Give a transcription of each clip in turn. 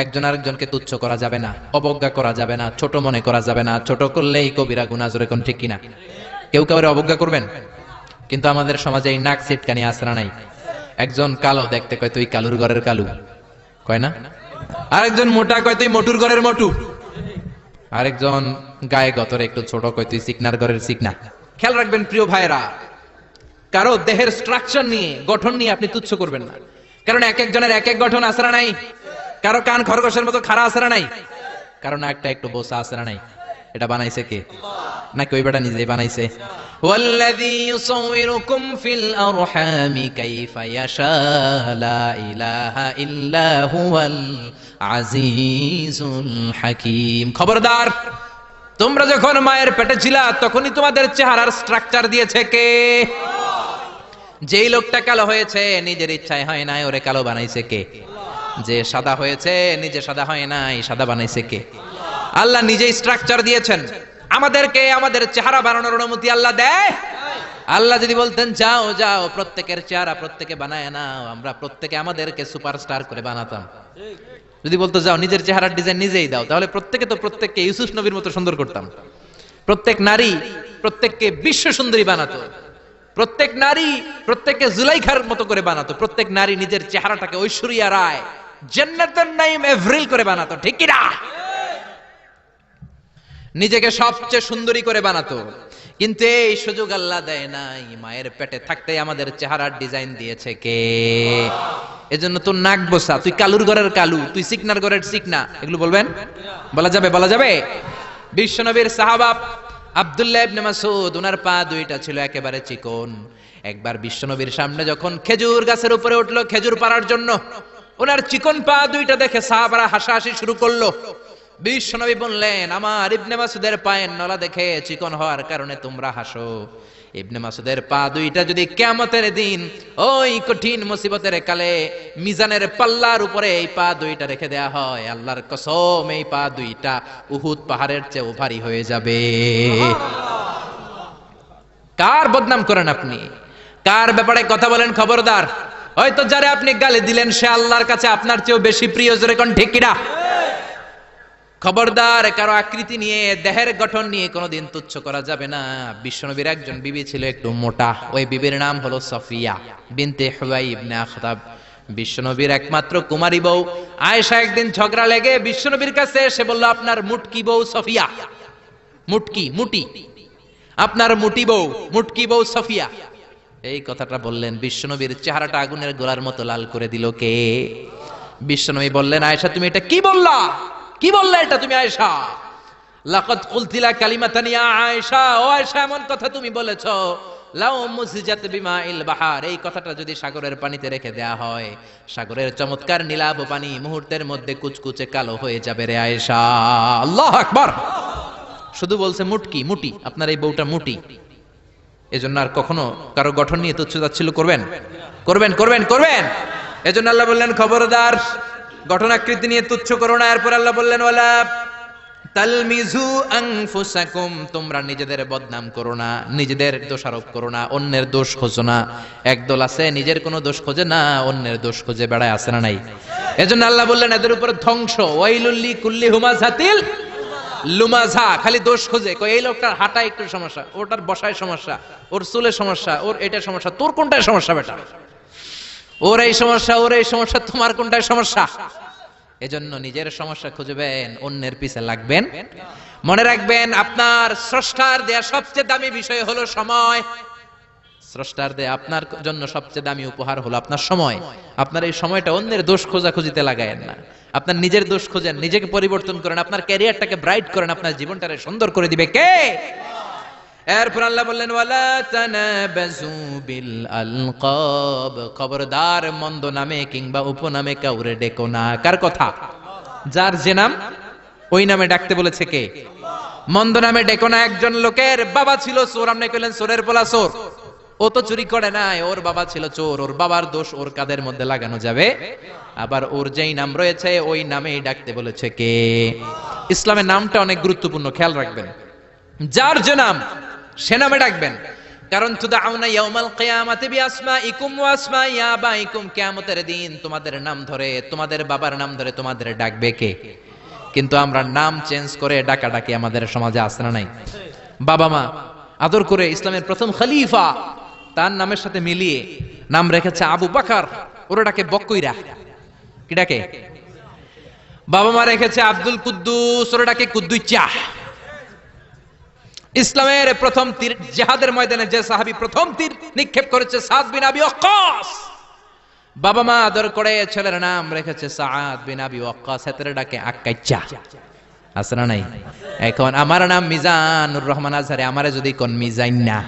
একজন আরেকজনকে তুচ্ছ করা যাবে না, অবজ্ঞা করা যাবে না, ছোট মনে করা যাবে না, ছোট করলেই কবিরা গুণা জোরে কোন ঠিক কিনা? কেউ কাউরে অবজ্ঞা করবেন? কিন্তু আমাদের সমাজে এই নাক সিটকানি আসরা নাই? একজন কালো দেখতে কয়, তুই কালুর ঘরের কালু। কয় না? আরেকজন মোটা কয়, তুই মোটুর ঘরের মোটু। আরেকজন গায়ে গতরে একটু ছোট কয়, তুই সিকনার ঘরের সিকনা। খেয়াল রাখবেন প্রিয় ভাইরা কারও দেহের স্ট্রাকচার নিয়ে, গঠন নিয়ে আপনি তুচ্ছ করবেন না। কারণ এক একজনের এক এক গঠন আসরা নাই? কারও কান খরগোশের মতো খারা আছে না নাই? কারণ একটা একটু বোসা আছে নাই? এটা বানাইছে কে? নাকি ওই বেটা নিজে বানাইছে? ওয়াল্লাযী ইউসাউইরুকুম ফিল আরহামি কাইফা ইয়াশা লা ইলাহা ইল্লা হুয়াল আজিজুল হাকীম। খবরদার, তোমরা যখন মায়ের পেটে ছিলা, তখনই তোমাদের চেহারার স্ট্রাকচার দিয়েছে কে? যেই লোকটা কালো হয়েছে, নিজের ইচ্ছায় হয় নাই, ওরে কালো বানাইছে কে? যে সাদা হয়েছে, নিজে সাদা হয় নাই, সাদা বানাইছে কে? আল্লাহ নিজেই স্ট্রাকচার দিয়েছেন। আমাদেরকে আমাদের চেহারা বানানোর অনুমতি আল্লাহ দেয়। আল্লাহ যদি বলতেন, যাও যাও, প্রত্যেকের চেহারা প্রত্যেকে বানায় নাও, আমরা প্রত্যেকে আমাদেরকে সুপারস্টার করে বানাতাম। যদি বলতো, যাও, নিজের চেহারার ডিজাইন নিজেই দাও, তাহলে প্রত্যেকে তো প্রত্যেককে ইউসুফ নবীর মতো সুন্দর করতাম। প্রত্যেক নারী প্রত্যেককে বিশ্ব সুন্দরী বানাতো। প্রত্যেক নারী প্রত্যেককে জুলাইখার মতো করে বানাতো। প্রত্যেক নারী নিজের চেহারাটাকে ঐশ্বরিয়া রায় জান্নাতের নাইম এভরিল করে বানাতো, ঠিক কি না? নিজেকে সবচেয়ে সুন্দরী করে বানাতো। কিন্তু এই সুযোগ আল্লাহ দেয় নাই। মায়ের পেটে থাকতে আমাদের চেহারার ডিজাইন দিয়েছে কে? এজন্য তোর নাক বসা, তুই কালুর ঘরের কালু, তুই সিকনার ঘরের সিকনা, এগুলো বলবেন? বলা যাবে বলা যাবে? বিশ্বনবীর সাহাবা আব্দুল্লাহ ইবনে মাসুদ ওনার পা দুইটা ছিল একেবারে চিকন। একবার বিশ্বনবীর সামনে যখন খেজুর গাছের উপরে উঠল, খেজুর পাড়ার জন্য ওনার চিকন পা দুইটা দেখে সাহাবারা হাসাহাসি শুরু করল। বিশ্বনবী বললেন, আমার ইবনে মাসুদের পায়ের নলা দেখে চিকন হওয়ার কারণে তোমরা হাসো। ইবনে মাসুদের পা দুইটা যদি কেমতের দিন ওই কঠিন মুসিবতের কালে মিজানের পাল্লার উপরে এই পা দুইটা রেখে দেয়া হয়, আল্লাহর কসম এই পা দুইটা উহুদ পাহাড়ের চেয়ে ভারী হয়ে যাবে। কার বদনাম করেন আপনি? কার ব্যাপারে কথা বলেন খবরদার? হয়তো যারা আপনি গালি দিলেন, সে আল্লাহর কাছে আপনার চেয়েও বেশি প্রিয়, জোরে কোন ঠিক কিনা? খবরদার, কারও আকৃতি নিয়ে, দেহের গঠন নিয়ে কোনোদিন তুচ্ছ করা যাবে না। বিশ্বনবীর একজন বিবি ছিল একটু মোটা, ওই বিবির নাম হলো সফিয়া বিনতে হুয়াই ইবনে আখতাব। বিশ্বনবীর একমাত্র কুমারী বউ। আয়েশা একদিন ঝগড়া লেগে বিশ্বনবীর কাছে এসে বলল, আপনার মুটকি বউ সফিয়া। মুটকি? মুটি? আপনার মুটি বউ, মুটকি বউ সফিয়া। এই কথাটা বললেন, বিশ্বনবীর চেহারাটা আগুনের গোলার মতো লাল করে দিল কে? বিশ্বনবী বললেন, আয়েশা, তুমি এটা কি বললা? কি বললা এটা তুমি, আয়েশা? লাকাদ কুলতিলা কালিমাতানি, ইয়া আয়েশা, ও এমন কথা তুমি বলেছ। মুসিজাত বিমাইল বাহার, এই কথাটা যদি সাগরের পানিতে রেখে দেয়া হয়, সাগরের চমৎকার নীলাভ পানি মুহূর্তের মধ্যে কালো হয়ে যাবে রে আয়েশা। আল্লাহ শুধু বলছে মুটকি, মুটি, আপনার এই বউটা মুটি। এজন্য আর কখনো কারও গঠন নিয়ে তুচ্ছ তাচ্ছিল্য করবেন? করবেন করবেন করবেন! এজন্য আল্লাহ বললেন, খবরদার, গঠনাকৃতি নিয়ে তুচ্ছ করো না। এরপর আল্লাহ বললেন, ওয়ালা তালমিজু আনফুসাকুম, তোমরা নিজেদের বদনাম করো না, নিজেদের দোষারোপ করো না, অন্যের দোষ খোঁজো না। একদল আছে, নিজের কোনো দোষ খোঁজে না, অন্যের দোষ খোঁজে বেড়ায়, আছে না নাই? এজন্য আল্লাহ বললেন, এদের উপর ধ্বংস। ওয়াইলুল্লি কুল্লি হুমাজাতিল লুমাঝা, খালি দোষ খোঁজে। কই এই লোকটার হাঁটা একটু সমস্যা, ওটার বসায় সমস্যা, ওর চুলের সমস্যা, ওর এটা সমস্যা, তোর কোনটায় সমস্যা বেটা? ওর এই সমস্যা, ওর এই সমস্যা, তোমার কোনটায় সমস্যা? এজন্য নিজের সমস্যা খুঁজবেন, অন্যের পিছে লাগবেন। মনে রাখবেন, আপনার স্রষ্টার দেয়া সবচেয়ে দামি বিষয় হলো সময়। স্রষ্টার দেয়া আপনার জন্য সবচেয়ে দামি উপহার হলো আপনার সময়। আপনার এই সময়টা অন্যের দোষ খোঁজা খুঁজিতে লাগায়েন না। আপনার নিজের দোষ খোঁজেন, নিজেকে পরিবর্তন করেন, আপনার ক্যারিয়ারটাকে ব্রাইট করেন, আপনার জীবনটাকে সুন্দর করে দিবে কে? এরপর আল্লাহ বললেন, ওয়ালা তানাবাজু বিল আলকাব খবরদার মন্দ নামে কিংবা উপনামে কাউরে ডেকো না। কার কথা? যার যে নাম, ওই নামে ডাকতে বলেছে কে? মন্দ নামে ডেকো না একজন লোকের। বাবা ছিল চোর আপনি কইলেন চোরের পোলা চোর ও তো চুরি করে নাই, ওর বাবা ছিল চোর, ওর বাবার দোষ ওর কাদের মধ্যে লাগানো যাবে? আবার ওর যেই নাম রয়েছে, ওই নামেই ডাকতে বলেছে কে? ইসলামের নামটা অনেক গুরুত্বপূর্ণ, খেয়াল রাখবেন। যার যে নাম, সে নামে ডাকবেন। কারণ, তুদাউনা ইয়াউমাল কিয়ামাতি বিআসমাইকুম ওয়া আসমাই আবাইকুম কিয়ামতের দিন তোমাদের নাম ধরে, তোমাদের বাবার নাম ধরে তোমাদের ডাকবে কে? কিন্তু আমরা নাম চেঞ্জ করে ডাকাডাকি আমাদের সমাজে আসে না নাই? বাবা মা, আদর করে ইসলামের প্রথম খলিফা তার নামের সাথে মিলিয়ে নাম রেখেছে আবু বাকার। ওরা ডাকে বক্কইরা কি ডাকে? বাবা মা রেখেছে আব্দুল কুদ্দুস, ওরা ডাকে কুদ্দুচ্চা ইসলামের প্রথম তীর জেহাদের ময়দানে যে সাহাবী প্রথম তীর নিক্ষেপ করেছে সাদ বিন আবি ওয়াক্কাস। বাবা মা আদর করে ছেলের নাম রেখেছে সাদ বিন আবি ওয়াক্কাস। এতরে ডাকে আক্কাইচা না নাই? এখন আমার নাম মিজানুর রহমান আজহারে, আমারে যদি কোন মিজাইন না।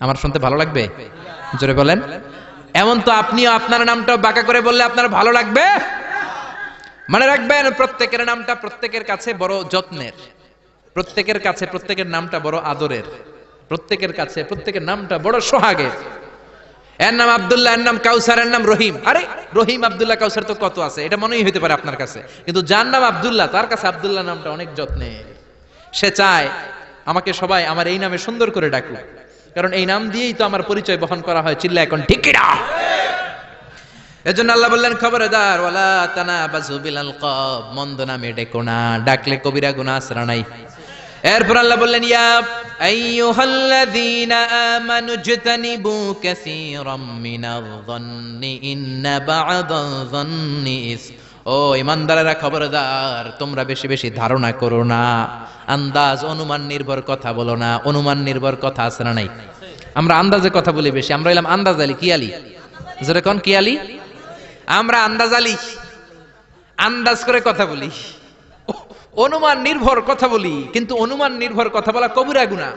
আমার শুনতে ভালো লাগবে? জোরে বলেন। এমন তো আপনিও আপনার নামটা বাঁকা করে বললে আপনার ভালো লাগবে? মনে রাখবেন, প্রত্যেকের নামটা প্রত্যেকের কাছে বড় যত্নের। প্রত্যেকের কাছে প্রত্যেকের নামটা বড় আদরের। প্রত্যেকের কাছে প্রত্যেকের নামটা বড় সোহাগের। এর নাম আব্দুল্লাহ, এর নাম কাউসার, এর নাম রহিম। আরে, রহিম আব্দুল্লাহ, কাউসার তো কত আছে? এটা মনেই হইতে পারে আপনার কাছে। কিন্তু যার নাম আব্দুল্লাহ, তার কাছে আব্দুল্লাহ নামটা অনেক যত্নে সে চায় আমাকে সবাই আমার এই নামে সুন্দর করে ডাকুক। কারণ এই নাম দিয়েই তো আমার পরিচয় বহন করা হয়, চিল্লা এখন ঠিকিরা এজন্য আল্লাহ বললেন, খবরদার, ওয়ালা তানা বাজু বিলাল কব মন্দ নামে ডেকো না, ডাকলে কবিরা গুনাহ আসরা নাই। এরপর আল্লাহ বললেন, ইয়া আইয়ুহাল্লাযীনা আমানু জতানিবু কাসীরাম মিনায-যন্নি ইন্না বা'দায-যন্নি ইস ও ইমানদারেরা খবরদার, তোমরা বেশি বেশি ধারণা করো না। আন্দাজ, অনুমান নির্ভর কথা বলো না। অনুমান নির্ভর কথা আছে না নাই? আমরা আন্দাজে কথা বলি বেশি। আমরা এলাম আন্দাজ আলী, কি আলী? যেরকম কি আলী? আমরা আন্দাজ আলী। আন্দাজ করে কথা বলি। অনুমান নির্ভর কথা বলি, কিন্তু অনুমান নির্ভর কথা বলা কবিরা গুণা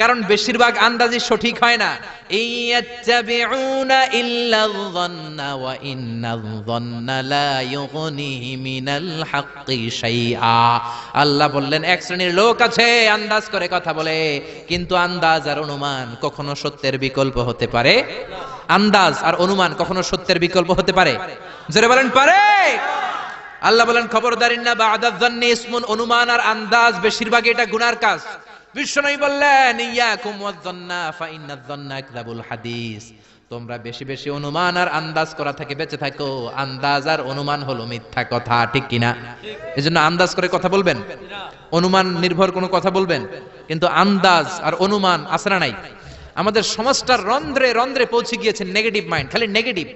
কারণ বেশিরভাগ আন্দাজি সঠিক হয় না। আল্লাহ বললেন, এক শ্রেণির লোক আছে, আন্দাজ করে কথা বলে, কিন্তু আন্দাজ আর অনুমান কখনো সত্যের বিকল্প হতে পারে? আন্দাজ আর অনুমান কখনো সত্যের বিকল্প হতে পারে? জোরে বলেন, পারে! আল্লাহ বলেন, খবরদারিন্না বা আদাদান্নি ইসমুন, অনুমান আর আন্দাজ বেশিরভাগ এটা গুনার কাজ। বিশ্বনবী বললেন, ইয়াকুম ওয়াজ্জান্না ফা ইন্নাজ্জান্না হাদিস। তোমরা বেশি বেশি অনুমান আর আন্দাজ করা থেকে বেঁচে থাকো। আন্দাজ আর অনুমান হলো মিথ্যা কথা, ঠিক কিনা? এজন্য আন্দাজ করে কথা বলবেন? অনুমান নির্ভর কোনো কথা বলবেন? কিন্তু আন্দাজ আর অনুমান আসরা নাই? আমাদের সমাজটার রন্ধ্রে রন্ধ্রে পৌঁছে গিয়েছে নেগেটিভ মাইন্ড খালি নেগেটিভ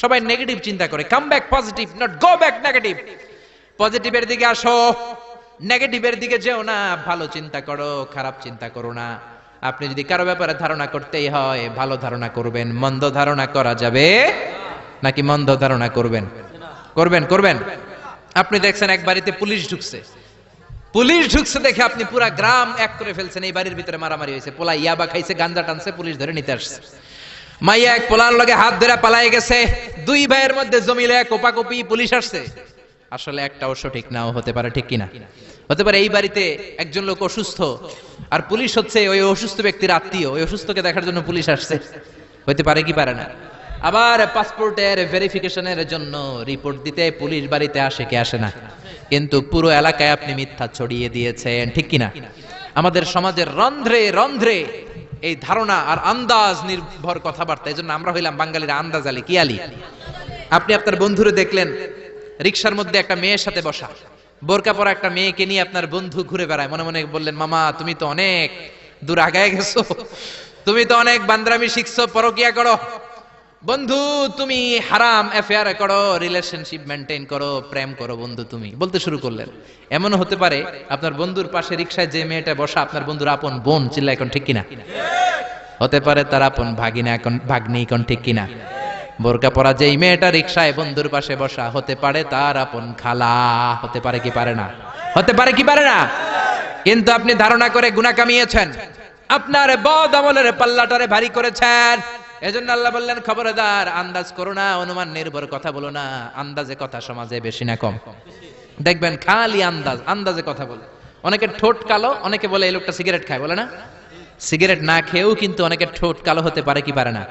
সবাই নেগেটিভ চিন্তা করে। Come back positive not go back negative পজিটিভের দিকে আসো। নেগেটিভের দিকে যেও না, ভালো চিন্তা করো, খারাপ চিন্তা করো না। আপনি যদি কারও ব্যাপারে ধারণা করতেই হয়, ভালো ধারণা করবেন, মন্দ ধারণা করা যাবে নাকি মন্দ ধারণা করবেন? করবেন করবেন। আপনি দেখছেন এক বাড়িতে পুলিশ ঢুকছে। পুলিশ ঢুকছে দেখে আপনি পুরা গ্রাম এক করে ফেলছেন, এই বাড়ির ভিতরে মারামারি হয়েছে। পোলা ইয়াবা খাইছে গাঞ্জা টানছে, পুলিশ ধরে নিতে আসছে। মাইয়া এক পোলার লগে হাত ধরে পালাই গেছে। দুই ভাইয়ের মধ্যে জমিলে কোপাকপি, পুলিশ আসছে। আসলে একটাও সঠিক নাও হতে পারে, ঠিক কিনা? হতে পারে এই বাড়িতে একজন লোক অসুস্থ, আর পুলিশ হচ্ছে ওই অসুস্থ ব্যক্তির আত্মীয়, ওই অসুস্থকে দেখার জন্য পুলিশ আসছে। হতে পারে কি পারে না? আবার পাসপোর্টের ভেরিফিকেশনের জন্য রিপোর্ট দিতে পুলিশ বাড়িতে আসে কে আসে না? কিন্তু পুরো এলাকায় আপনি মিথ্যা ছড়িয়ে দিয়েছেন, ঠিক কিনা? আমাদের সমাজের রন্ধ্রে রন্ধ্রে এই ধারণা আর আন্দাজ নির্ভর কথাবার্তা এই জন্য আমরা হইলাম বাঙালির আন্দাজ আলী, কি আলী? আপনি আপনার বন্ধুরে দেখলেন রিক্সার মধ্যে একটা মেয়ের সাথে বসা। বোরকা পরা একটা মেয়েকে নিয়ে আপনার বন্ধু ঘুরে বেড়ায়। মনে মনে বললেন, মামা, তুমি তো অনেক দূর আগায় গেছো। তুমি তো অনেক বান্দ্রামি শিখছো, পরকিয়া করো। বন্ধু, তুমি হারাম অ্যাফেয়ার করো রিলেশনশিপ মেনটেন করো, প্রেম করো বন্ধু তুমি। বলতে শুরু করলেন। এমন হতে পারে, আপনার বন্ধুর পাশে রিক্সায় যে মেয়েটা বসা, আপনার বন্ধুর আপন বোন চিল্লা এখন ঠিক কিনা? হতে পারে তার আপন ভাগিনা এখন ভাগ্নি এখন ঠিক কিনা? বোরকা পরা যেই মেয়েটা রিক্সায় বন্ধুর পাশে বসা, হতে পারে তার আপন খালা। হতে পারে কি পারে না? হতে পারে কি পারে না? কিন্তু আপনি ধারণা করে গুণা কামিয়েছেন। আপনার বদ আমলের পাল্লাটারে ভারী করেছেন। এজন্য আল্লাহ বললেন, খবরদার, আন্দাজ করো না, অনুমান নির্ভর, কথা বলো না। আন্দাজে কথা সমাজে বেশি না কম। দেখবেন খালি আন্দাজ, আন্দাজে কথা বলে। অনেকে ঠোঁট কালো, অনেকে বলে, এই লোকটা সিগারেট খায়, বলে না? সিগারেট না খেয়েও কিন্তু অনেকে ঠোঁট কালো হতে পারে কি পারে না?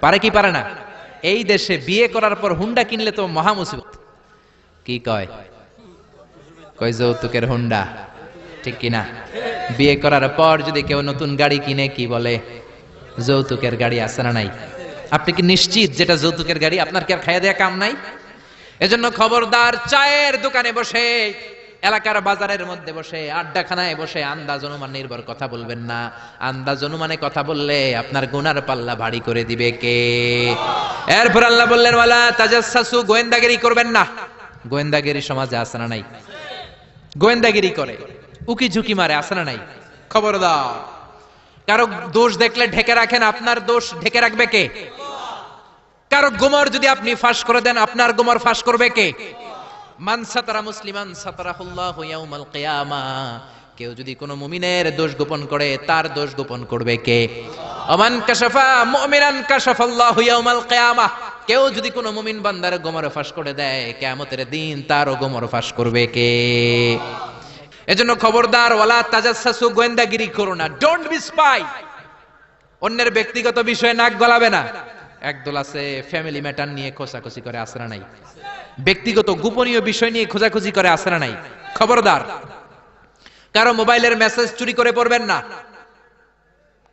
পারে কি পারে না? এই দেশে বিয়ে করার পর হুন্ডা কিনলে তো মহা মুসিবত। কি কয়? কয় যৌতুকের হুন্ডা? ঠিক কিনা? বিয়ে করার পর যদি কেউ নতুন গাড়ি কিনে, কি বলে? যৌতুকের গাড়ি আছে না নাই? আপনি কি নিশ্চিত যেটা যৌতুকের গাড়ি, আপনার কি আর খাইয়া দেয়া কাম নাই? এজন্য খবরদার চায়ের দোকানে বসে, এলাকার বাজারের মধ্যে বসে, আড্ডাখানায় বসে আন্দাজ অনুমান নির্ভর কথা বলবেন না। আন্দাজ অনুমানে কথা বললে আপনার গুনার পাল্লা ভারী করে দিবে কে? এরপর আল্লাহ বললেন, ওয়ালা তাজাসসু গোয়েন্দাগিরি করবেন না। গোয়েন্দাগিরি সমাজে আছে না নাই? গোয়েন্দাগিরি করে উকি ঝুঁকি মারে, আছে না নাই? খবরদার। কারও দোষ দেখলে ঢেকে রাখেন, আপনার দোষ ঢেকে রাখবে কে? কারও গোমর যদি আপনি ফাঁস করে দেন, আপনার গোমর ফাঁস করবে কে? মান সাতারা মুসলিমান, সাতারাহুল্লাহ ইয়াউমাল কিয়ামা। কেউ যদি কোনো মুমিনের দোষ গোপন করে, তার দোষ গোপন করবে কে? অমান কাশাফা মুমিনান কাশাফাল্লাহু ইয়াউমাল কিয়ামা। কেউ যদি কোনো মুমিন বান্দার গোমর ফাঁস করে দেয়, কিয়ামতের দিন তারও গোমর ফাঁস করবে কে? এজন্য খবরদার, ওয়ালা তাজাসসু গোয়েন্দাগিরি করো না। ডোন্ট বি স্পাই অন্যের ব্যক্তিগত বিষয়ে নাক গলাবে না। একদল আছে ফ্যামিলি ম্যাটার নিয়ে খোঁচাখুচি করে আসরা নাই। ব্যক্তিগত, গোপনীয় বিষয় নিয়ে খোঁজাখুঁজি করে আসরা নাই। খবরদার, কারও মোবাইলের মেসেজ চুরি করে পড়বেন না।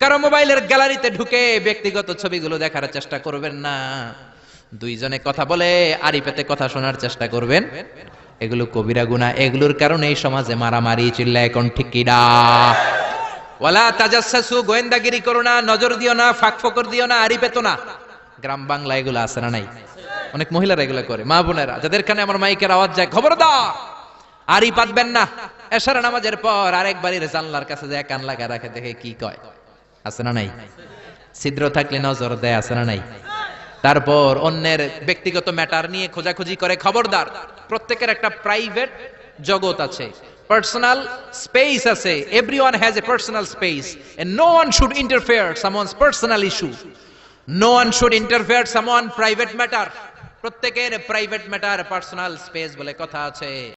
কারও মোবাইলের গ্যালারিতে ঢুকে ব্যক্তিগত ছবিগুলো দেখার চেষ্টা করবেন না। দুইজনে কথা বলে আড়ি পেতে কথা শোনার চেষ্টা করবেন। এগুলো কবিরা গুণা, এগুলোর কারণে এই সমাজে মারামারি চিল্লা এখন ঠিক কিনা ওয়ালা তাজাসসু গোয়েন্দাগিরি করো না, নজর দিও না, ফাঁক ফকর দিও না, আড়ি পেতো না। গ্রাম বাংলা এগুলো আছে না নাই? অনেক মহিলারা এগুলো করে, মা বোনেরা। যাদের কানে আমার মাইকের আওয়াজ যায়, খবরদার! আড়ি পাতবেন না। এশারা নামাজের পর আরেক বাড়ির জানলার কাছে যায়, কান লাগা রাখে, দেখে কি কয়। আছে না নাই? ছিদ্র থাকলে নজর দেয়, আছে না নাই? তারপর অন্যের ব্যক্তিগত ম্যাটার নিয়ে খোঁজাখুঁজি করে খবরদার। প্রত্যেকের একটা প্রাইভেট জগৎ আছে। পার্সোনাল স্পেস আছে। Everyone has a personal space and no one should interfere someone's personal issue no one should interfere someone private matter প্রত্যেকের প্রাইভেট ম্যাটার পার্সোনাল স্পেস বলে কথা আছে।